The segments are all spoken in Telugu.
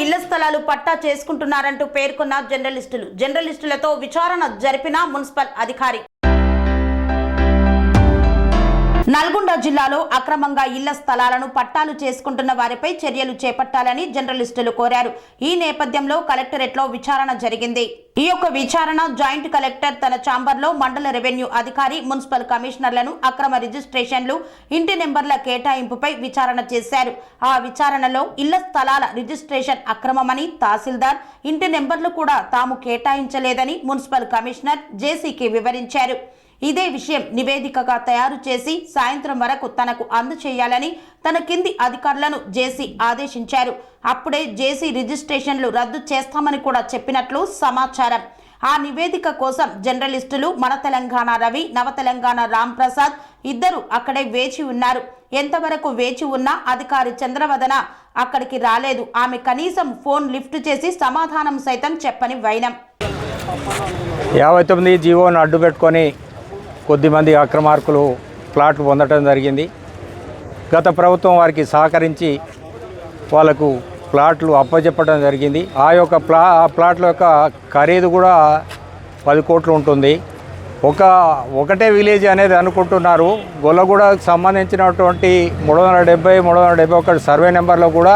ఇళ్ళ స్థలాలు పట్టా చేసుకుంటున్నారంటూ పేర్కొన్న జర్నలిస్టులు. జర్నలిస్టులతో విచారణ జరిపిన మున్సిపల్ అధికారి. నల్గొండ జిల్లాలో అక్రమంగా ఇళ్ళ స్థలాలను పట్టాలు చేసుకుంటున్న వారిపై చర్యలు చేపట్టాలని జర్నలిస్టులు కోరారు. ఈ నేపథ్యంలో కలెక్టరేట్లో విచారణ జరిగింది. ఈ యొక్క విచారణ జాయింట్ కలెక్టర్ తన ఛాంబర్లో మండల రెవెన్యూ అధికారి మున్సిపల్ కమిషనర్లను అక్రమ రిజిస్ట్రేషన్లు ఇంటి నెంబర్ల కేటాయింపుపై విచారణ చేశారు. ఆ విచారణలో ఇళ్ళ స్థలాల రిజిస్ట్రేషన్ అక్రమమని తహసీల్దార్ ఇంటి నెంబర్లు కూడా తాము కేటాయించలేదని మున్సిపల్ కమిషనర్ జేసీకి వివరించారు. ఇదే విషయం నివేదికగా తయారు చేసి సాయంత్రం వరకు తనకు అందచేయాలని తన కింది అధికారులను జేసీ ఆదేశించారు. అప్పుడే జేసీ రిజిస్ట్రేషన్లు రద్దు చేస్తామని కూడా చెప్పినట్లు సమాచారం. ఆ నివేదిక కోసం జర్నలిస్టులు మన తెలంగాణ రవి నవ తెలంగాణ రామ్ ప్రసాద్ ఇద్దరు అక్కడే వేచి ఉన్నారు. ఎంతవరకు వేచి ఉన్నా అధికారి చంద్రవదన అక్కడికి రాలేదు. ఆమె కనీసం ఫోన్ లిఫ్ట్ చేసి సమాధానం సైతం చెప్పని వైనం. యాభై తొమ్మిది జీవోను అడ్డు పెట్టుకొని కొద్దిమంది అక్రమార్కులు ప్లాట్లు పొందటం జరిగింది. గత ప్రభుత్వం వారికి సహకరించి వాళ్ళకు ప్లాట్లు అప్పచెప్పడం జరిగింది. ఆ యొక్క ప్లా ఆ ప్లాట్ల యొక్క ఖరీదు కూడా పది కోట్లు ఉంటుంది. ఒక ఒకటే విలేజ్ అనేది అనుకుంటున్నారు. గొల్లగూడకు సంబంధించినటువంటి మూడు వందల డెబ్బై మూడు వందల డెబ్బై ఒకటి సర్వే నెంబర్లో కూడా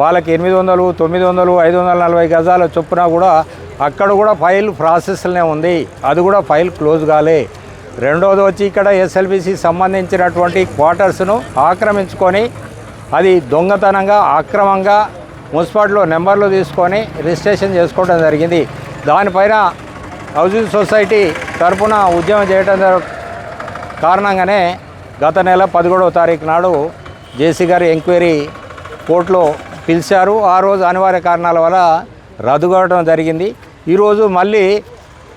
వాళ్ళకి ఎనిమిది వందలు తొమ్మిది వందలు ఐదు వందల నలభై గజాల చొప్పున కూడా అక్కడ కూడా ఫైల్ ప్రాసెస్లోనే ఉంది. అది కూడా ఫైల్ క్లోజ్ కాలే. రెండోది వచ్చి ఇక్కడ ఎస్ఎల్బిసి సంబంధించినటువంటి క్వార్టర్స్ను ఆక్రమించుకొని అది దొంగతనంగా అక్రమంగా మున్సిపాలిటీలో నెంబర్లు తీసుకొని రిజిస్ట్రేషన్ చేసుకోవడం జరిగింది. దానిపైన హౌసింగ్ సొసైటీ తరపున ఉద్యమం చేయడం కారణంగానే గత నెల పదకొండవ తారీఖు నాడు జేసీ గారి ఎంక్వైరీ కోర్టులో పిలిచారు. ఆ రోజు అనివార్య కారణాల వల్ల రద్దు కావడం జరిగింది. ఈరోజు మళ్ళీ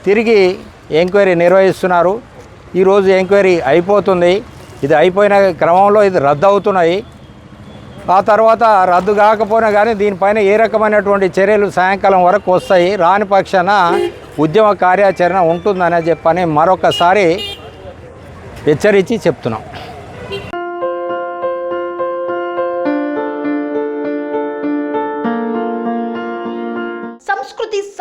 తిరిగి ఎంక్వైరీ నిర్వహిస్తున్నారు. ఈరోజు ఎంక్వైరీ అయిపోతుంది. ఇది అయిపోయిన క్రమంలో ఇది రద్దు అవుతున్నాయి. ఆ తర్వాత రద్దు కాకపోయినా కానీ దీనిపైన ఏ రకమైనటువంటి చర్యలు సాయంకాలం వరకు వస్తాయి. రాని పక్షాన ఉద్యమ కార్యాచరణ ఉంటుందని చెప్పని మరొకసారి హెచ్చరించి చెప్తున్నాం.